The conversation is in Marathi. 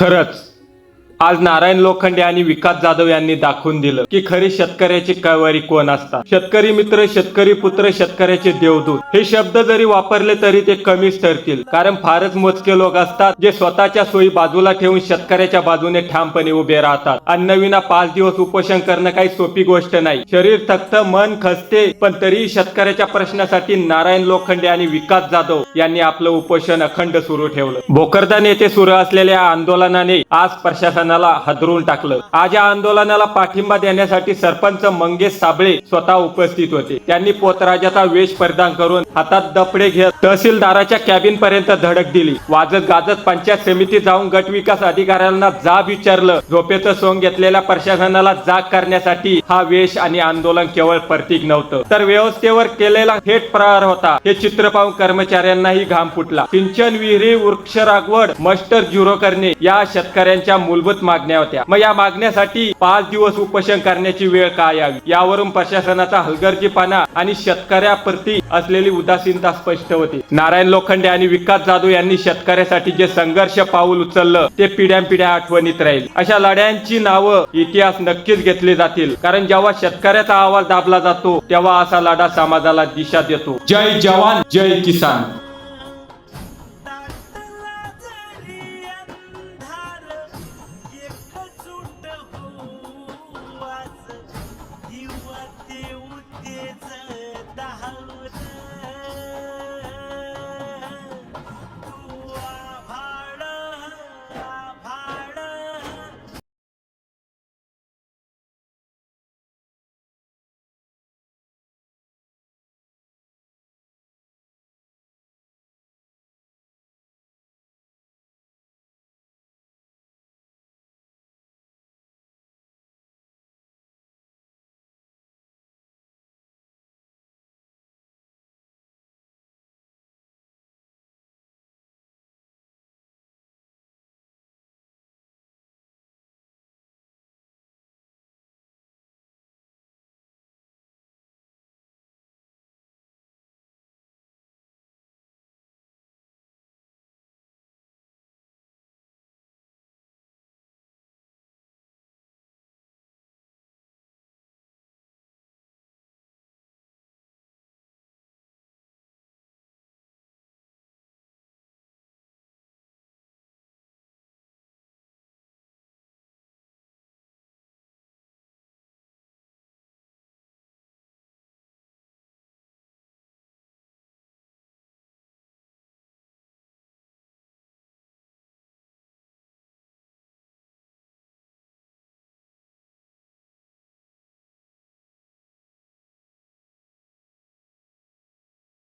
खरंच. आज नारायण लोखंडे आणि विकास जाधव यांनी दाखवून दिलं की खरी शेतकऱ्याची कळवारी कोण असतात? शेतकरी मित्र शेतकरी पुत्र शेतकऱ्याचे देवदूत. हे शब्द जरी वापरले तरी ते कमीच ठरतील. कारण फारच मोजके लोक असतात जे स्वतःच्या सोयी बाजूला ठेवून शेतकऱ्याच्या बाजूने ठामपणे उभे राहतात. अन्नविना पाच दिवस उपोषण करणं काही सोपी गोष्ट नाही. शरीर थकत मन खसते पण तरीही शेतकऱ्याच्या प्रश्नासाठी नारायण लोखंडे आणि विकास जाधव यांनी आपलं उपोषण अखंड सुरू ठेवलं. भोकरदान येथे सुरू असलेल्या आंदोलनाने आज प्रशासन आंदोलनाला हदरून टाकलं. आज या आंदोलनाला पाठिंबा देण्यासाठी सरपंच मंगेश साबळे स्वतः उपस्थित होते. त्यांनी पोतराजाचा वेश परिधान करून हातात दपडे घेत तहसीलदाराच्या कॅबिन पर्यंत धडक दिली. वाजत गाजत पंचायत समिती जाऊन गट विकास अधिकाऱ्यांना जाब विचारलं. झोपेचं सोंग घेतलेल्या प्रशासनाला जाग करण्यासाठी हा वेश आणि आंदोलन केवळ प्रतीक नव्हतं तर व्यवस्थेवर केलेला थेट प्रहार होता. हे चित्र पाहून कर्मचाऱ्यांनाही घाम फुटला. सिंचन विहिरी वृक्ष लागवड मस्टर झिरो करणे या शेतकऱ्यांच्या मूलभूत मागण्या होत्या. मग या मागण्यासाठी पाच दिवस उपोषण करण्याची वेळ का यावी यावरून प्रशासनाचा हलगर्जीपणा आणि शेतकऱ्याप्रती असलेली उदासीनता स्पष्ट होती. नारायण लोखंडे आणि विकास जाधव यांनी शेतकऱ्यासाठी जे संघर्ष पाऊल उचललं ते पिढ्यानपिढ्या आठवणीत राहील. अशा लढ्यांची नावं इतिहास नक्कीच घेतली जातील. कारण जेव्हा शेतकऱ्याचा आवाज दाबला जातो तेव्हा असा लढा समाजाला दिशा देतो. जय जवान जय किसान.